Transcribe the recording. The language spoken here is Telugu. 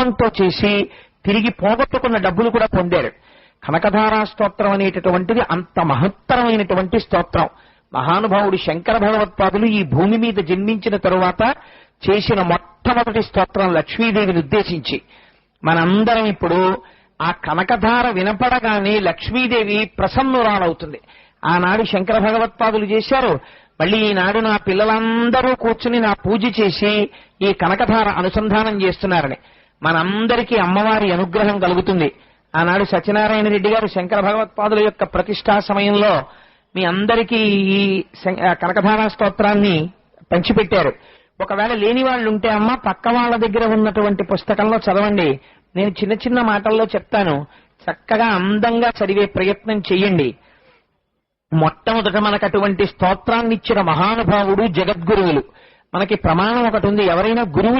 గర్వంతో చేసి తిరిగి పోగొట్టుకున్న డబ్బులు కూడా పొందాడు కనకధారా స్తోత్రం అనేటటువంటిది అంత మహత్తరమైనటువంటి స్తోత్రం. మహానుభావుడు శంకర భగవత్పాదులు ఈ భూమి మీద జన్మించిన తరువాత చేసిన మొట్టమొదటి స్తోత్రం లక్ష్మీదేవిని ఉద్దేశించి. మనందరం ఇప్పుడు ఆ కనకధార వినపడగానే లక్ష్మీదేవి ప్రసన్నురాలవుతుంది. ఆనాడు శంకర భగవత్పాదులు చేశారు. మళ్ళీ ఈనాడు నా పిల్లలందరూ కూర్చుని నా పూజ చేసి ఈ కనకధార అనుసంధానం చేస్తున్నారని. మనందరికీ అమ్మవారి అనుగ్రహం కలుగుతుంది. ఆనాడు సత్యనారాయణ రెడ్డి గారు శంకర భగవత్పాదుల యొక్క ప్రతిష్టా సమయంలో మీ అందరికీ ఈ కనకధారా స్తోత్రాన్ని పంచిపెట్టారు. ఒకవేళ లేని వాళ్ళు ఉంటే అమ్మ పక్క వాళ్ళ దగ్గర ఉన్నటువంటి పుస్తకంలో చదవండి. నేను చిన్న చిన్న మాటల్లో చెప్తాను. చక్కగా అందంగా చదివే ప్రయత్నం చెయ్యండి. మొట్టమొదట మనకు అటువంటి స్తోత్రాన్ని ఇచ్చిన మహానుభావుడు జగద్గురువులు. మనకి ప్రమాణం ఒకటి ఉంది. ఎవరైనా గురువులు